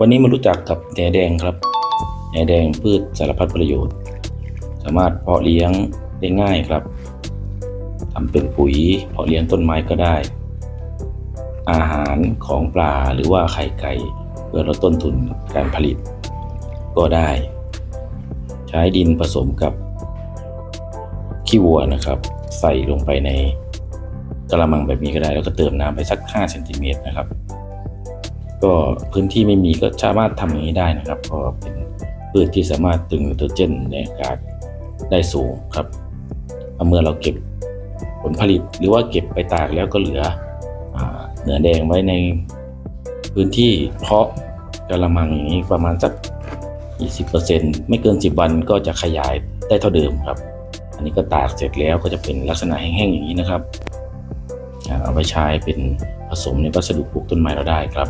วันนี้มารู้จักกับแหนแดงครับแหนแดงพืชสารพัดประโยชน์ สามารถเพาะเลี้ยงได้ง่ายครับทำเป็นปุ๋ยเพาะเลี้ยงต้นไม้ก็ได้ อาหารของปลาหรือว่าไข่ไก่เพื่อลดต้นทุนการผลิต ก็ได้ ใช้ดินผสมกับขี้วัวนะครับ ใส่ลงไปในกระมังแบบนี้ก็ได้ แล้วก็เติมน้ำไปสัก 5 เซนติเมตรนะครับ ก็พื้นที่ไม่มีก็สามารถทำอย่างนี้ได้นะครับเพราะเป็นพืชที่สามารถตึงไนโตรเจนในอากาศได้สูงครับเมื่อเราเก็บผลผลิตหรือว่าเก็บไปตากแล้วก็เหลืออ่าเนื้อแดงไว้ในพื้นที่เพาะกระมังอย่างนี้ประมาณสัก 20%ไม่เกิน 10 วันก็จะขยายได้เท่าเดิมครับ อันนี้ก็ตากเสร็จแล้วก็จะเป็นลักษณะแห้งๆอย่างนี้นะครับ เอาไปใช้เป็นผสมในวัสดุปลูกต้นไม้เราได้ครับ